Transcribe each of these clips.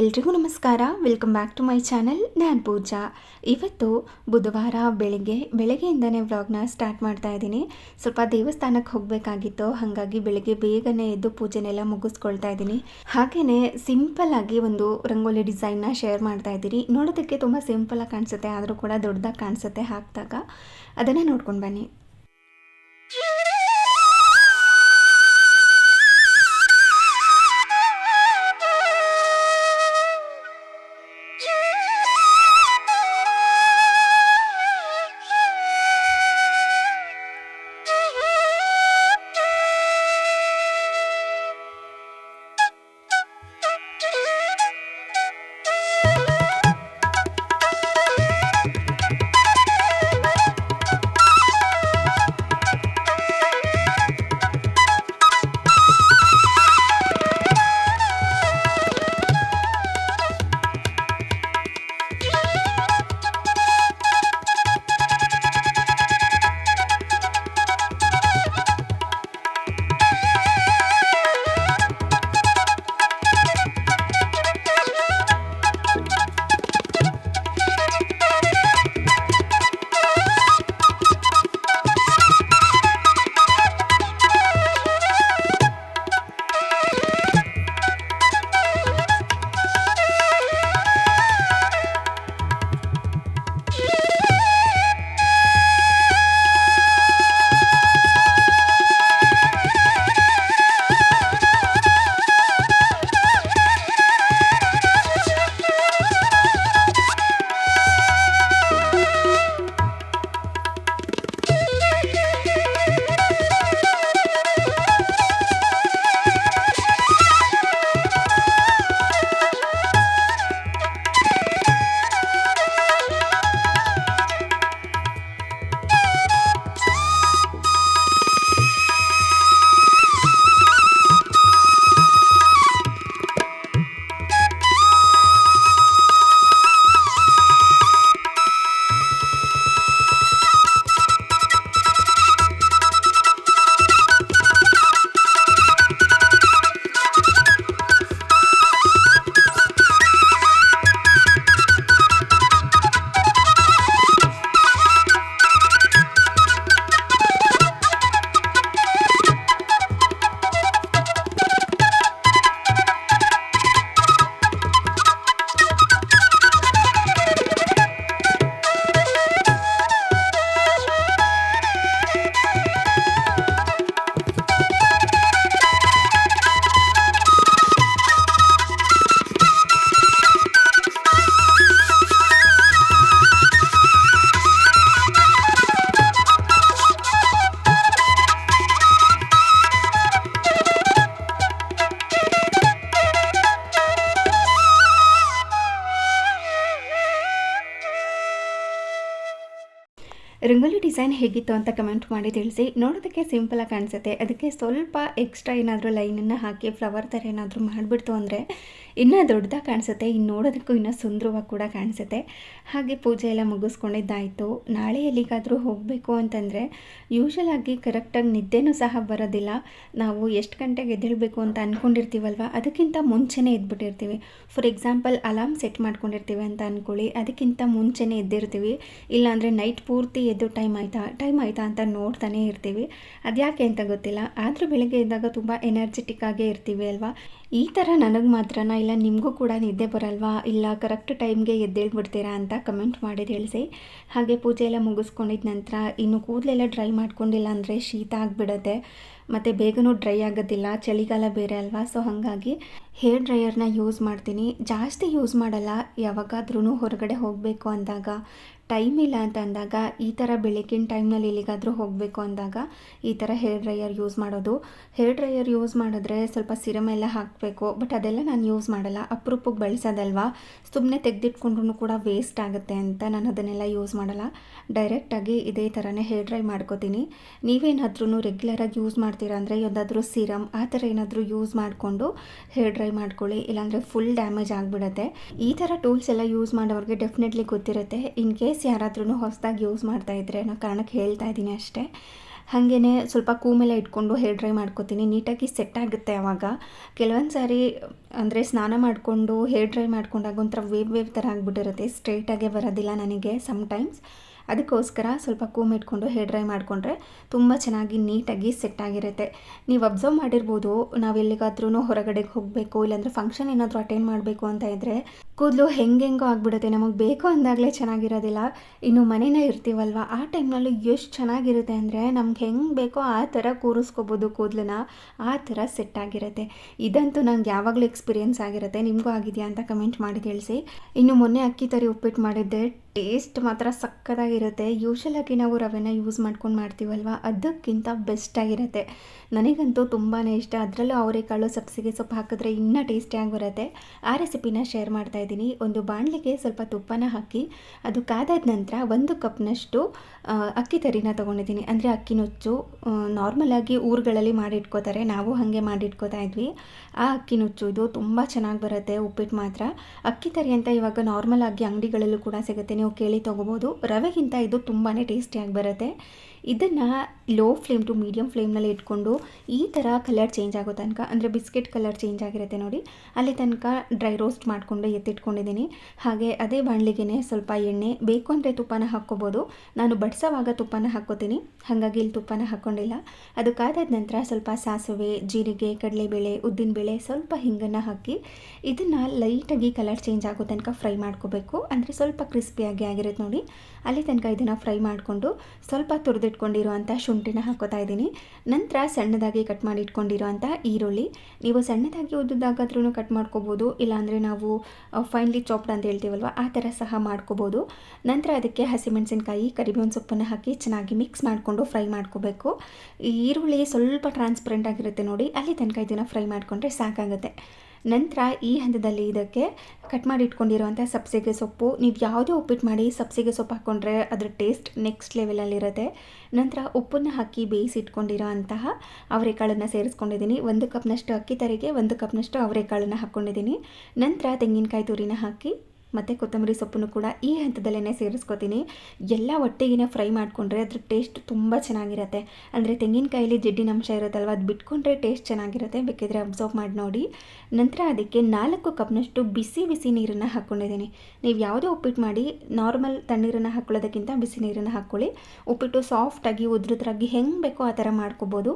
ಎಲ್ರಿಗೂ ನಮಸ್ಕಾರ. Welcome back to my channel ನಾನು ಪೂಜಾ. ಇವತ್ತು ಬುಧವಾರ ಬೆಳಿಗ್ಗೆ, ಬೆಳಗ್ಗೆಯಿಂದನೇ ವ್ಲಾಗ್ನ ಸ್ಟಾರ್ಟ್ ಮಾಡ್ತಾ ಇದ್ದೀನಿ. ಸ್ವಲ್ಪ ದೇವಸ್ಥಾನಕ್ಕೆ ಹೋಗಬೇಕಾಗಿತ್ತು. ಹಾಗಾಗಿ ಬೆಳಿಗ್ಗೆ ಬೇಗನೆ ಎದ್ದು ಪೂಜೆನೆಲ್ಲ ಮುಗಿಸ್ಕೊಳ್ತಾ ಇದ್ದೀನಿ. ಸಿಂಪಲ್ ಆಗಿ ಒಂದು ರಂಗೋಲಿ ಡಿಸೈನ್ನ ಶೇರ್ ಮಾಡ್ತಾ ಇದ್ದೀನಿ ನೋಡೋದಕ್ಕೆ ತುಂಬ ಸಿಂಪಲಾಗಿ ಕಾಣಿಸುತ್ತೆ, ಆದರೂ ಕೂಡ ದೊಡ್ಡದಾಗಿ ಕಾಣಿಸುತ್ತೆ ಹಾಕಿದಾಗ. ಅದನ್ನು ನೋಡ್ಕೊಂಡು ಬನ್ನಿ. ರಂಗೋಲಿ ಡಿಸೈನ್ ಹೇಗಿತ್ತು ಅಂತ ಕಮೆಂಟ್ ಮಾಡಿ ತಿಳಿಸಿ. ನೋಡೋದಕ್ಕೆ ಸಿಂಪಲಾಗಿ ಕಾಣಿಸುತ್ತೆ. ಅದಕ್ಕೆ ಸ್ವಲ್ಪ ಎಕ್ಸ್ಟ್ರಾ ಏನಾದರೂ ಲೈನನ್ನು ಹಾಕಿ ಫ್ಲವರ್ ಥರ ಏನಾದರೂ ಮಾಡಿಬಿಡ್ತು ಅಂದರೆ ಇನ್ನೂ ದೊಡ್ಡದಾಗಿ ಕಾಣಿಸುತ್ತೆ. ಇನ್ನು ನೋಡೋದಕ್ಕೂ ಇನ್ನೂ ಸುಂದರವಾಗಿ ಕೂಡ ಕಾಣಿಸುತ್ತೆ. ಹಾಗೆ ಪೂಜೆ ಎಲ್ಲ ಮುಗಿಸ್ಕೊಂಡಿದ್ದಾಯಿತು. ನಾಳೆ ಎಲ್ಲಿಗಾದರೂ ಹೋಗಬೇಕು ಅಂತಂದರೆ ಯೂಶಲ್ ಆಗಿ ಕರೆಕ್ಟಾಗಿ ನಿದ್ದೆನೂ ಸಹ ಬರೋದಿಲ್ಲ. ನಾವು ಎಷ್ಟು ಗಂಟೆಗೆ ಎದ್ದೇಳಬೇಕು ಅಂತ ಅಂದ್ಕೊಂಡಿರ್ತೀವಲ್ವ ಅದಕ್ಕಿಂತ ಮುಂಚೆನೇ ಎದ್ಬಿಟ್ಟಿರ್ತೀವಿ. ಫಾರ್ ಎಕ್ಸಾಂಪಲ್ ಅಲಾರ್ಮ್ ಸೆಟ್ ಮಾಡ್ಕೊಂಡಿರ್ತೀವಿ ಅಂತ ಅಂದ್ಕೊಳ್ಳಿ ಅದಕ್ಕಿಂತ ಮುಂಚೆನೇ ಎದ್ದಿರ್ತೀವಿ. ಇಲ್ಲಾಂದರೆ ನೈಟ್ ಪೂರ್ತಿ ಎದ್ದು ಟೈಮ್ ಆಯಿತಾ? ಟೈಮ್ ಆಯಿತಾ ಅಂತ ನೋಡ್ತಾನೆ ಇರ್ತೀವಿ. ಅದ್ಯಾಕೆ ಅಂತ ಗೊತ್ತಿಲ್ಲ. ಆದರೂ ಬೆಳಗ್ಗೆ ಎದ್ದಾಗ ತುಂಬ ಎನರ್ಜೆಟಿಕ್ ಆಗೇ ಇರ್ತೀವಿ ಅಲ್ವಾ? ಈ ಥರ ನನಗೆ ಮಾತ್ರನಾ ಇಲ್ಲ, ನಿಮಗೂ ಕೂಡ ನಿದ್ದೆ ಬರಲ್ವಾ? ಇಲ್ಲ ಕರೆಕ್ಟ್ ಟೈಮ್ಗೆ ಎದ್ದೇಳ್ಬಿಡ್ತೀರಾ ಅಂತ ಕಮೆಂಟ್ ಮಾಡಿ ತಿಳಿಸಿ ಹಾಗೆ ಪೂಜೆ ಎಲ್ಲ ಮುಗಿಸ್ಕೊಂಡಿದ ನಂತರ ಇನ್ನು ಕೂದಲೆಲ್ಲ ಡ್ರೈ ಮಾಡ್ಕೊಂಡಿಲ್ಲ ಅಂದರೆ ಶೀತ ಆಗಿಬಿಡುತ್ತೆ. ಮತ್ತು ಬೇಗನೂ ಡ್ರೈ ಆಗೋದಿಲ್ಲ, ಚಳಿಗಾಲ ಬೇರೆ ಅಲ್ವಾ? ಸೊ ಹಾಗಾಗಿ ಹೇರ್ ಡ್ರೈಯರ್ನ ಯೂಸ್ ಮಾಡ್ತೀನಿ. ಜಾಸ್ತಿ ಯೂಸ್ ಮಾಡಲ್ಲ ಯಾವಾಗಾದ್ರೂ ಹೊರಗಡೆ ಹೋಗಬೇಕು ಅಂದಾಗ. ಟೈಮ್ ಇಲ್ಲ ಅಂತ ಅಂದಾಗ, ಈ ಥರ ಬೆಳಗಿನ ಟೈಮ್ನಲ್ಲಿ ಎಲ್ಲಿಗಾದರೂ ಹೋಗಬೇಕು ಅಂದಾಗ ಈ ಥರ ಹೇರ್ ಡ್ರೈಯರ್ ಯೂಸ್ ಮಾಡೋದು. ಹೇರ್ ಡ್ರೈಯರ್ ಯೂಸ್ ಮಾಡಿದ್ರೆ ಸ್ವಲ್ಪ ಸಿರಮ್ ಎಲ್ಲ ಹಾಕಬೇಕು. ಬಟ್ ಅದೆಲ್ಲ ನಾನು ಯೂಸ್ ಮಾಡಲ್ಲ. ಅಪರೂಪಕ್ಕೆ ಬಳಸೋದಲ್ವಾ? ಸುಮ್ಮನೆ ತೆಗೆದಿಟ್ಕೊಂಡ್ರೂ ಕೂಡ ವೇಸ್ಟ್ ಆಗುತ್ತೆ ಅಂತ ನಾನು ಅದನ್ನೆಲ್ಲ ಯೂಸ್ ಮಾಡಲ್ಲ. ಡೈರೆಕ್ಟಾಗಿ ಇದೇ ಥರನೇ ಹೇರ್ ಡ್ರೈ ಮಾಡ್ಕೋತೀನಿ. ನೀವೇನಾದ್ರೂ ರೆಗ್ಯುಲರಾಗಿ ಯೂಸ್ ಮಾಡ್ತೀರಾ ಅಂದರೆ ಯಾವುದಾದ್ರೂ ಸಿರಮ್ ಆ ಥರ ಏನಾದರೂ ಯೂಸ್ ಮಾಡಿಕೊಂಡು ಹೇರ್ ಡ್ರೈ ಮಾಡ್ಕೊಳ್ಳಿ. ಇಲ್ಲಾಂದರೆ ಫುಲ್ ಡ್ಯಾಮೇಜ್ ಆಗಿಬಿಡುತ್ತೆ. ಈ ಥರ ಟೂಲ್ಸ್ ಎಲ್ಲ ಯೂಸ್ ಮಾಡೋರಿಗೆ ಡೆಫಿನೆಟ್ಲಿ ಗೊತ್ತಿರುತ್ತೆ. ಇನ್ ಕೇಸ್ ಯಾರಾದ್ರೂ ಹೊಸದಾಗಿ ಯೂಸ್ ಮಾಡ್ತಾ ಇದ್ರೆ ಅನ್ನೋ ಕಾರಣಕ್ಕೆ ಹೇಳ್ತಾ ಇದ್ದೀನಿ ಅಷ್ಟೇ. ಹಾಗೆಯೇ ಸ್ವಲ್ಪ ಕೂಮೆಲ್ಲ ಇಟ್ಕೊಂಡು ಹೇರ್ ಡ್ರೈ ಮಾಡ್ಕೊತೀನಿ. ನೀಟಾಗಿ ಸೆಟ್ ಆಗುತ್ತೆ ಆವಾಗ ಕೆಲವೊಂದು ಸಾರಿ ಅಂದರೆ ಸ್ನಾನ ಮಾಡಿಕೊಂಡು ಹೇರ್ ಡ್ರೈ ಮಾಡ್ಕೊಂಡಾಗ ಒಂಥರ ವೇವ್ ವೇವ್ ಥರ ಆಗಿಬಿಟ್ಟಿರುತ್ತೆ. ಸ್ಟ್ರೈಟಾಗೆ ಬರೋದಿಲ್ಲ ನನಗೆ ಸಮ್ಟೈಮ್ಸ್ ಅದಕ್ಕೋಸ್ಕರ ಸ್ವಲ್ಪ ಕೂಮ್ ಇಟ್ಕೊಂಡು ಹೇರ್ ಡ್ರೈ ಮಾಡಿಕೊಂಡ್ರೆ ತುಂಬ ಚೆನ್ನಾಗಿ ನೀಟಾಗಿ ಸೆಟ್ ಆಗಿರುತ್ತೆ. ನೀವು ಅಬ್ಸರ್ವ್ ಮಾಡಿರ್ಬೋದು, ನಾವು ಎಲ್ಲಿಗಾದ್ರೂ ಹೊರಗಡೆಗೆ ಹೋಗಬೇಕು, ಇಲ್ಲಾಂದರೆ ಫಂಕ್ಷನ್ ಏನಾದರೂ ಅಟೆಂಡ್ ಮಾಡಬೇಕು ಅಂತ ಇದ್ದರೆ ಕೂದಲು ಹೆಂಗೆಂಗೋ ಆಗಿಬಿಡುತ್ತೆ. ನಮಗೆ ಬೇಕು ಅಂದಾಗಲೇ ಚೆನ್ನಾಗಿರೋದಿಲ್ಲ. ಇನ್ನು ಮನೇನೇ ಇರ್ತೀವಲ್ವ? ಆ ಟೈಮ್ನಲ್ಲಿ ಎಷ್ಟು ಚೆನ್ನಾಗಿರುತ್ತೆ ಅಂದರೆ ನಮ್ಗೆ ಹೆಂಗೆ ಬೇಕೋ ಆ ಥರ ಕೂರಿಸ್ಕೋಬೋದು ಕೂದಲನ್ನ. ಆ ಥರ ಸೆಟ್ ಆಗಿರುತ್ತೆ. ಇದಂತೂ ನಂಗೆ ಯಾವಾಗಲೂ ಎಕ್ಸ್ಪೀರಿಯೆನ್ಸ್ ಆಗಿರುತ್ತೆ. ನಿಮಗೂ ಆಗಿದೆಯಾ ಅಂತ ಕಮೆಂಟ್ ಮಾಡಿ ತಿಳಿಸಿ ಇನ್ನು ಮೊನ್ನೆ ಅಕ್ಕಿ ತರಿ ಉಪ್ಪಿಟ್ಟು ಮಾಡಿದ್ದೆ. ಟೇಸ್ಟ್ ಮಾತ್ರ ಸಕ್ಕತ್ತಾಗಿರುತ್ತೆ. ಯೂಶಲಾಗಿ ನಾವು ರವೆನ ಯೂಸ್ ಮಾಡ್ಕೊಂಡು ಮಾಡ್ತೀವಲ್ವ? ಅದಕ್ಕಿಂತ ಬೆಸ್ಟಾಗಿರುತ್ತೆ ನನಗಂತೂ ತುಂಬಾ ಇಷ್ಟ. ಅದರಲ್ಲೂ ಅವರೆಕಾಳು ಸಬ್ಸಿಗೆ ಸೊಪ್ಪು ಹಾಕಿದ್ರೆ ಇನ್ನೂ ಟೇಸ್ಟಿಯಾಗಿ ಬರುತ್ತೆ. ಆ ರೆಸಿಪಿನ ಶೇರ್ ಮಾಡ್ತಾ ಇದ್ದೀನಿ. ಒಂದು ಬಾಣಲಿಗೆ ಸ್ವಲ್ಪ ತುಪ್ಪನ ಹಾಕಿ, ಅದು ಕಾದಾದ ನಂತರ ಒಂದು ಕಪ್ನಷ್ಟು ಅಕ್ಕಿ ತರಿನ ತೊಗೊಂಡಿದ್ದೀನಿ. ಅಂದರೆ ಅಕ್ಕಿ ನುಚ್ಚು ನಾರ್ಮಲಾಗಿ ಊರುಗಳಲ್ಲಿ ಮಾಡಿಟ್ಕೋತಾರೆ. ನಾವು ಹಾಗೆ ಮಾಡಿಟ್ಕೋತಾ ಇದ್ವಿ. ಆ ಅಕ್ಕಿ ನುಚ್ಚು ಇದು ತುಂಬ ಚೆನ್ನಾಗಿ ಬರುತ್ತೆ. ಉಪ್ಪಿಟ್ಟು ಮಾತ್ರ. ಅಕ್ಕಿ ತರಿ ಅಂತ ಇವಾಗ ನಾರ್ಮಲಾಗಿ ಅಂಗಡಿಗಳಲ್ಲೂ ಕೂಡ ಸಿಗುತ್ತೆ. ನೀವು ಕೇಳಿ ತೊಗೋಬೋದು. ರವೆಗಿಂತ ಇದು ತುಂಬಾ ಟೇಸ್ಟಿಯಾಗಿ ಬರುತ್ತೆ. ಇದನ್ನು ಲೋ ಫ್ಲೇಮ್ ಟು ಮೀಡಿಯಮ್ ಫ್ಲೇಮ್ನಲ್ಲಿ ಇಟ್ಕೊಂಡು ಈ ಥರ ಕಲರ್ ಚೇಂಜ್ ಆಗೋ ತನಕ, ಅಂದರೆ ಬಿಸ್ಕೆಟ್ ಕಲರ್ ಚೇಂಜ್ ಆಗಿರುತ್ತೆ ನೋಡಿ, ಅಲ್ಲಿ ತನಕ ಡ್ರೈ ರೋಸ್ಟ್ ಮಾಡಿಕೊಂಡು ಎತ್ತಿಟ್ಕೊಂಡಿದ್ದೀನಿ. ಹಾಗೆ ಅದೇ ಬಾಣಲಿಗೆ ಸ್ವಲ್ಪ ಎಣ್ಣೆ, ಬೇಕು ಅಂದರೆ ತುಪ್ಪನ ಹಾಕ್ಕೋಬೋದು. ನಾನು ಬಡಿಸೋವಾಗ ತುಪ್ಪನ ಹಾಕ್ಕೋತೀನಿ, ಹಾಗಾಗಿ ಇಲ್ಲಿ ತುಪ್ಪನ ಹಾಕ್ಕೊಂಡಿಲ್ಲ. ಅದು ಕಾದಾದ ನಂತರ ಸ್ವಲ್ಪ ಸಾಸಿವೆ, ಜೀರಿಗೆ, ಕಡಲೆಬೇಳೆ, ಉದ್ದಿನಬೇಳೆ ಸ್ವಲ್ಪ ಹಿಂಗನ್ನು ಹಾಕಿ ಇದನ್ನು ಲೈಟಾಗಿ ಕಲರ್ ಚೇಂಜ್ ಆಗೋ ತನಕ ಫ್ರೈ ಮಾಡ್ಕೋಬೇಕು. ಅಂದರೆ ಸ್ವಲ್ಪ ಕ್ರಿಸ್ಪಿಯಾಗಿ ಆಗಿರುತ್ತೆ ನೋಡಿ. ಅಲ್ಲಿ ತನಕ ಇದನ್ನು ಫ್ರೈ ಮಾಡಿಕೊಂಡು ಸ್ವಲ್ಪ ತುರಿದಿಟ್ಕೊಂಡಿರುವಂಥ ಶುಂಠಿನ ಹಾಕೋತಾ ಇದ್ದೀನಿ. ನಂತರ ಸಣ್ಣದಾಗಿ ಕಟ್ ಮಾಡಿ ಇಟ್ಕೊಂಡಿರೋಂಥ ಈರುಳ್ಳಿ. ನೀವು ಸಣ್ಣದಾಗಿ ಉದ್ದುದಾಗಾದ್ರೂ ಕಟ್ ಮಾಡ್ಕೋಬೋದು. ಇಲ್ಲಾಂದರೆ ನಾವು ಫೈನ್ಲಿ ಚಾಪ್ಡ್ ಅಂತ ಹೇಳ್ತೀವಲ್ವ, ಆ ಥರ ಸಹ ಮಾಡ್ಕೋಬೋದು. ನಂತರ ಅದಕ್ಕೆ ಹಸಿಮೆಣಸಿನ್ಕಾಯಿ, ಕರಿಬೇವಿನ ಸೊಪ್ಪನ್ನು ಹಾಕಿ ಚೆನ್ನಾಗಿ ಮಿಕ್ಸ್ ಮಾಡಿಕೊಂಡು ಫ್ರೈ ಮಾಡ್ಕೋಬೇಕು. ಈರುಳ್ಳಿ ಸ್ವಲ್ಪ ಟ್ರಾನ್ಸ್ಪರೆಂಟ್ ಆಗಿರುತ್ತೆ ನೋಡಿ, ಅಲ್ಲಿ ತನಕ ಇದನ್ನು ಫ್ರೈ ಮಾಡಿಕೊಂಡ್ರೆ ಸಾಕಾಗುತ್ತೆ. ನಂತರ ಈ ಹಂತದಲ್ಲಿ ಇದಕ್ಕೆ ಕಟ್ ಮಾಡಿ ಇಟ್ಕೊಂಡಿರುವಂಥ ಸಬ್ಸಿಗೆ ಸೊಪ್ಪು. ನೀವು ಯಾವುದೇ ಉಪ್ಪಿಟ್ಟು ಮಾಡಿ ಸಬ್ಸಿಗೆ ಸೊಪ್ಪು ಹಾಕ್ಕೊಂಡ್ರೆ ಅದ್ರ ಟೇಸ್ಟ್ ನೆಕ್ಸ್ಟ್ ಲೆವೆಲಲ್ಲಿರುತ್ತೆ ನಂತರ ಉಪ್ಪನ್ನು ಹಾಕಿ ಬೇಯಿಸಿ ಇಟ್ಕೊಂಡಿರೋ ಅಂತಹ ಅವರೆಕಾಳನ್ನು ಸೇರಿಸ್ಕೊಂಡಿದ್ದೀನಿ. ಒಂದು ಕಪ್ನಷ್ಟು ಅಕ್ಕಿ ತರಿಗೆ, ಒಂದು ಕಪ್ನಷ್ಟು ಅವರೆಕಾಳನ್ನು ಹಾಕ್ಕೊಂಡಿದ್ದೀನಿ ನಂತರ ತೆಂಗಿನಕಾಯಿ ತುರಿನ ಹಾಕಿ ಮತ್ತು ಕೊತ್ತಂಬರಿ ಸೊಪ್ಪನ್ನು ಕೂಡ ಈ ಹಂತದಲ್ಲೇ ಸೇರಿಸ್ಕೊತೀನಿ. ಎಲ್ಲ ಒಟ್ಟಿಗೆ ಫ್ರೈ ಮಾಡಿಕೊಂಡ್ರೆ ಅದ್ರ ಟೇಸ್ಟ್ ತುಂಬ ಚೆನ್ನಾಗಿರುತ್ತೆ. ಅಂದರೆ ತೆಂಗಿನಕಾಯಲ್ಲಿ ಜಿಡ್ಡಿನ ಅಂಶ ಇರುತ್ತಲ್ವ, ಅದು ಬಿಟ್ಕೊಂಡ್ರೆ ಟೇಸ್ಟ್ ಚೆನ್ನಾಗಿರುತ್ತೆ. ಬೇಕಿದ್ರೆ ಅಬ್ಸರ್ವ್ ಮಾಡಿ ನೋಡಿ. ನಂತರ ಅದಕ್ಕೆ ನಾಲ್ಕು ಕಪ್ನಷ್ಟು ಬಿಸಿ ಬಿಸಿ ನೀರನ್ನು ಹಾಕ್ಕೊಂಡಿದ್ದೀನಿ ನೀವು ಯಾವುದೇ ಉಪ್ಪಿಟ್ಟು ಮಾಡಿ, ನಾರ್ಮಲ್ ತಣ್ಣೀರನ್ನು ಹಾಕ್ಕೊಳ್ಳೋದಕ್ಕಿಂತ ಬಿಸಿ ನೀರನ್ನು ಹಾಕ್ಕೊಳ್ಳಿ ಉಪ್ಪಿಟ್ಟು ಸಾಫ್ಟಾಗಿ ಉದ್ರದ್ರಾಗಿ ಹೆಂಗೆ ಬೇಕೋ ಆ ಥರ ಮಾಡ್ಕೋಬೋದು.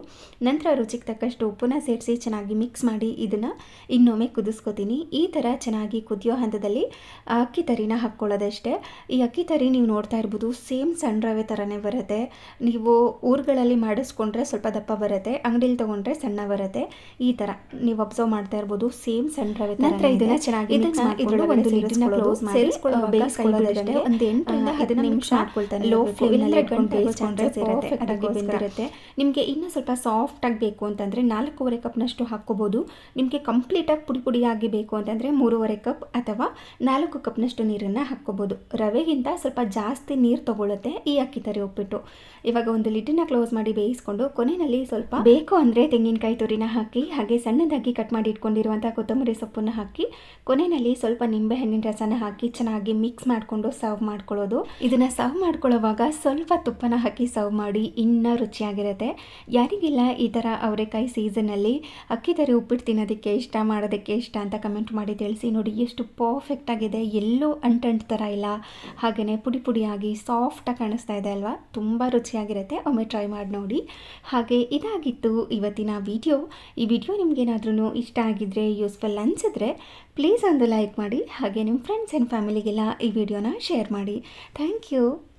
ನಂತರ ರುಚಿಗೆ ತಕ್ಕಷ್ಟು ಉಪ್ಪನ್ನ ಸೇರಿಸಿ ಚೆನ್ನಾಗಿ ಮಿಕ್ಸ್ ಮಾಡಿ ಇದನ್ನು ಇನ್ನೊಮ್ಮೆ ಕುದಿಸ್ಕೊತೀನಿ. ಈ ಥರ ಚೆನ್ನಾಗಿ ಕುದಿಯೋ ಹಂತದಲ್ಲಿ ಅಕ್ಕಿ ತರಿನ ಹಾಕ್ಕೊಳ್ಳೋದಷ್ಟೇ. ಈ ಅಕ್ಕಿ ತರಿ ನೀವು ನೋಡ್ತಾ ಇರ್ಬೋದು ಸೇಮ್ ಸಣ್ಣ ರವೆ ಥರನೇ ಬರುತ್ತೆ. ನೀವು ಊರುಗಳಲ್ಲಿ ಮಾಡಿಸ್ಕೊಂಡ್ರೆ ಸ್ವಲ್ಪ ದಪ್ಪ ಬರುತ್ತೆ ಅಂಗಡಿಲಿ ತೊಗೊಂಡ್ರೆ ಸಣ್ಣ ಬರುತ್ತೆ. ಈ ಥರ ನೀವು ಅಬ್ಸರ್ವ್ ಮಾಡ್ತಾ ಇರ್ಬೋದು ಸೇಮ್ ಸಣ್ಣ ರವೆ ನಂತರ ಇದನ್ನ ಚೆನ್ನಾಗಿ ಒಂದು ಕ್ಲೋಸ್ ಮಾಡಿ ಬೇಯಿಸ್ಕೊಳ್ಳೋದಷ್ಟೇ. ಒಂದು ಎಂಟರಿಂದ ಹದಿನೈದು ನಿಮಿಷ ಹಾಕ್ಕೊಳ್ತಾನೆ ಲೋ ಇಟ್ಕೊಂಡು ಬೇಯಿಸ್ಕೊಂಡ್ರೆ ಬೆಂದಿರುತ್ತೆ. ನಿಮಗೆ ಇನ್ನೂ ಸ್ವಲ್ಪ ಸಾಫ್ಟಾಗಿ ಬೇಕು ಅಂತಂದರೆ ನಾಲ್ಕೂವರೆ ಕಪ್ನಷ್ಟು ಹಾಕ್ಕೋಬೋದು. ನಿಮಗೆ ಕಂಪ್ಲೀಟಾಗಿ ಪುಡಿ ಪುಡಿಯಾಗಿ ಬೇಕು ಅಂತಂದರೆ ಮೂರುವರೆ ಕಪ್ ಅಥವಾ ನಾಲ್ಕು ನಾಲ್ಕು ಕಪ್ನಷ್ಟು ನೀರನ್ನು ಹಾಕ್ಕೋಬೋದು. ರವೆಗಿಂತ ಸ್ವಲ್ಪ ಜಾಸ್ತಿ ನೀರು ತೊಗೊಳುತ್ತೆ ಈ ಅಕ್ಕಿ ತರಿ ಉಪ್ಪಿಟ್ಟು. ಇವಾಗ ಒಂದು ಲಿಡ್ಡನ್ನ ಕ್ಲೋಸ್ ಮಾಡಿ ಬೇಯಿಸ್ಕೊಂಡು ಕೊನೆಯಲ್ಲಿ ಸ್ವಲ್ಪ ಬೇಕು ಅಂದರೆ ತೆಂಗಿನಕಾಯಿ ತುರಿನ ಹಾಕಿ, ಹಾಗೆ ಸಣ್ಣದಾಗಿ ಕಟ್ ಮಾಡಿ ಇಟ್ಕೊಂಡಿರುವಂಥ ಕೊತ್ತಂಬರಿ ಸೊಪ್ಪನ್ನು ಹಾಕಿ, ಕೊನೆಯಲ್ಲಿ ಸ್ವಲ್ಪ ನಿಂಬೆ ಹಣ್ಣಿನ ರಸನ ಹಾಕಿ ಚೆನ್ನಾಗಿ ಮಿಕ್ಸ್ ಮಾಡಿಕೊಂಡು ಸರ್ವ್ ಮಾಡ್ಕೊಳ್ಳೋದು. ಇದನ್ನು ಸರ್ವ್ ಮಾಡ್ಕೊಳ್ಳೋವಾಗ ಸ್ವಲ್ಪ ತುಪ್ಪನ ಹಾಕಿ ಸರ್ವ್ ಮಾಡಿ ಇನ್ನೂ ರುಚಿಯಾಗಿರುತ್ತೆ. ಯಾರಿಗಿಲ್ಲ ಈ ಥರ ಅವರೆಕಾಯಿ ಸೀಸನಲ್ಲಿ ಅಕ್ಕಿ ತರಿ ಉಪ್ಪಿಟ್ಟು ತಿನ್ನೋದಕ್ಕೆ ಇಷ್ಟ, ಮಾಡೋದಕ್ಕೆ ಇಷ್ಟ ಅಂತ ಕಮೆಂಟ್ ಮಾಡಿ ತಿಳಿಸಿ ನೋಡಿ ಎಷ್ಟು ಪರ್ಫೆಕ್ಟ್ ಆಗಿದೆ ಎಲ್ಲೂ ಅಂಟಂಟ್ ಥರ ಇಲ್ಲ. ಹಾಗೆಯೇ ಪುಡಿ ಪುಡಿಯಾಗಿ ಸಾಫ್ಟಾಗಿ ಕಾಣಿಸ್ತಾ ಇದೆ ಅಲ್ವಾ? ತುಂಬ ರುಚಿಯಾಗಿರುತ್ತೆ. ಒಮ್ಮೆ ಟ್ರೈ ಮಾಡಿ ನೋಡಿ. ಹಾಗೆ ಇದಾಗಿತ್ತು ಇವತ್ತಿನ ವಿಡಿಯೋ ಈ ವಿಡಿಯೋ ನಿಮಗೇನಾದ್ರೂ ಇಷ್ಟ ಆಗಿದ್ರೆ ಯೂಸ್ಫುಲ್ ಅನಿಸಿದ್ರೆ ಪ್ಲೀಸ್ ಒಂದು ಲೈಕ್ ಮಾಡಿ. ಹಾಗೆ ನಿಮ್ಮ ಫ್ರೆಂಡ್ಸ್ ಆ್ಯಂಡ್ ಫ್ಯಾಮಿಲಿಗೆಲ್ಲ ಈ ವಿಡಿಯೋನ ಶೇರ್ ಮಾಡಿ. Thank you